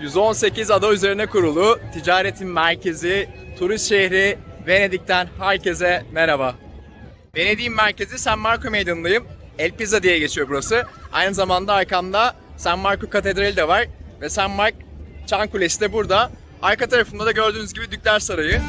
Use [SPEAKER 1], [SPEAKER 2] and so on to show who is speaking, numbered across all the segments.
[SPEAKER 1] 118 ada üzerine kurulu ticaretin merkezi, turist şehri Venedik'ten herkese merhaba. Venedik'in merkezi San Marco Meydanı'ndayım. El Pizza diye geçiyor burası. Aynı zamanda arkamda San Marco Katedrali de var ve San Mark Çan Kulesi de burada. Arka tarafında da gördüğünüz gibi Dükler Sarayı.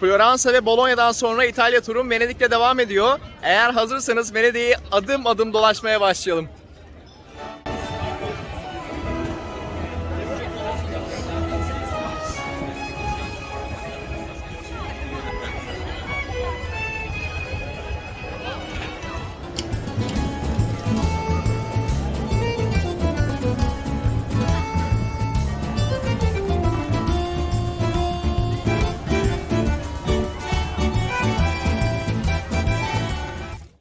[SPEAKER 1] Floransa ve Bologna'dan sonra İtalya turum Venedik'te devam ediyor. Eğer hazırsanız Venedik'i adım adım dolaşmaya başlayalım.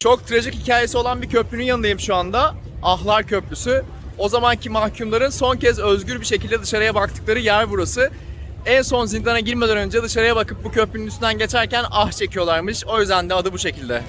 [SPEAKER 1] Çok trajik hikayesi olan bir köprünün yanındayım şu anda. Ahlar Köprüsü. O zamanki mahkumların son kez özgür bir şekilde dışarıya baktıkları yer burası. En son zindana girmeden önce dışarıya bakıp bu köprünün üstünden geçerken ah çekiyorlarmış. O yüzden de adı bu şekilde.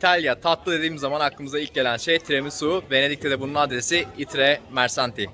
[SPEAKER 1] İtalya tatlı dediğim zaman aklımıza ilk gelen şey tiramisu. Venedik'te de bunun adresi Itre Mersanti.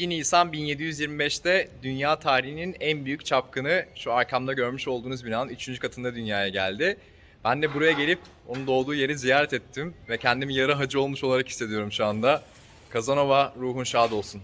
[SPEAKER 1] ...2 Nisan 1725'te dünya tarihinin en büyük çapkını şu arkamda görmüş olduğunuz binanın 3. katında dünyaya geldi. Ben de buraya gelip onun doğduğu yeri ziyaret ettim ve kendimi yarı hacı olmuş olarak hissediyorum şu anda. Kazanova ruhun şad olsun.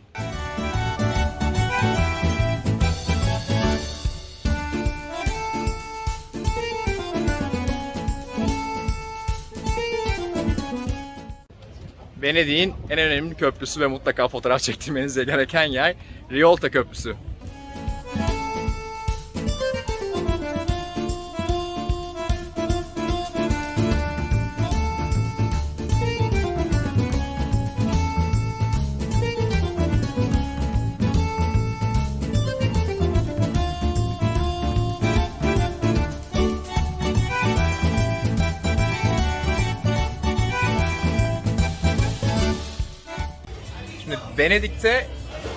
[SPEAKER 1] Venedik'in en önemli köprüsü ve mutlaka fotoğraf çektirmenize gereken yer Riolta Köprüsü. Venedik'te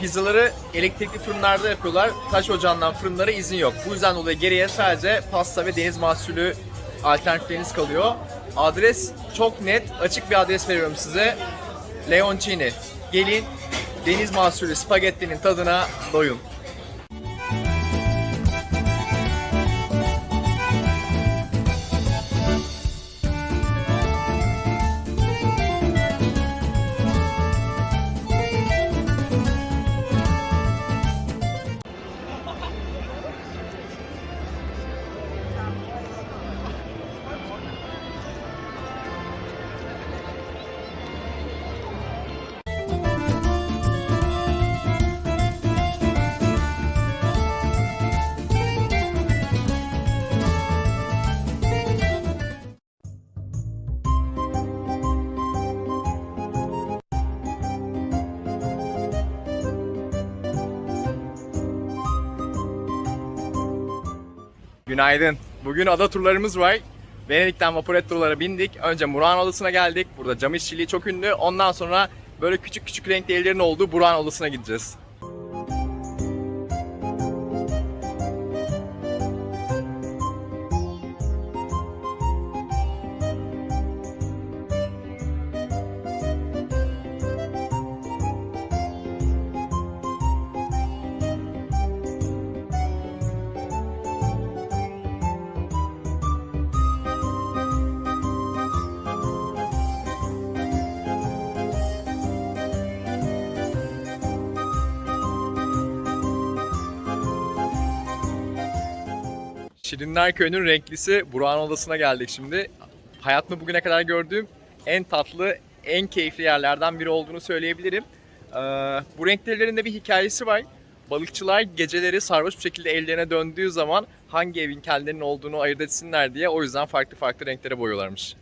[SPEAKER 1] pizzaları elektrikli fırınlarda yapıyorlar. Taş ocağından fırınlara izin yok. Bu yüzden dolayı geriye sadece pasta ve deniz mahsulü alternatifleriniz kalıyor. Adres çok net, açık bir adres veriyorum size. Leoncini. Gelin deniz mahsulü spagettinin tadına doyun. Günaydın. Bugün ada turlarımız var. Venedik'ten vaporet turlara bindik. Önce Murano Adası'na geldik. Burada cam işçiliği çok ünlü. Ondan sonra böyle küçük küçük renkli evlerin olduğu Burano Adası'na gideceğiz. Şirinler Köyü'nün renklisi Burak'ın odasına geldik şimdi. Hayatımda bugüne kadar gördüğüm en tatlı, en keyifli yerlerden biri olduğunu söyleyebilirim. Ee, bu renklerin de bir hikayesi var. Balıkçılar geceleri sarhoş bir şekilde evlerine döndüğü zaman hangi evin kendilerinin olduğunu ayırt etsinler diye o yüzden farklı farklı renklere boyuyorlarmış.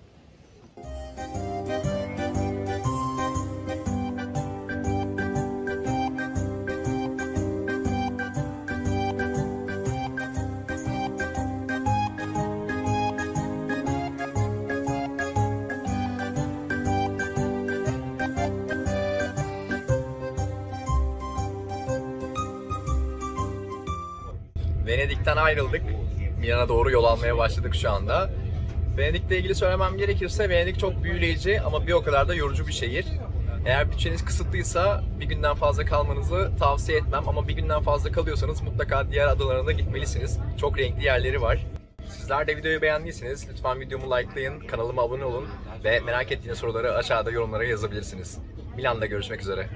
[SPEAKER 1] Venedik'ten ayrıldık. Milan'a doğru yol almaya başladık şu anda. Venedik'le ilgili söylemem gerekirse Venedik çok büyüleyici ama bir o kadar da yorucu bir şehir. Eğer bütçeniz kısıtlıysa bir günden fazla kalmanızı tavsiye etmem ama bir günden fazla kalıyorsanız mutlaka diğer adalarına da gitmelisiniz. Çok renkli yerleri var. Sizler de videoyu beğendiyseniz lütfen videomu likelayın, kanalıma abone olun ve merak ettiğiniz soruları aşağıda yorumlara yazabilirsiniz. Milan'da görüşmek üzere.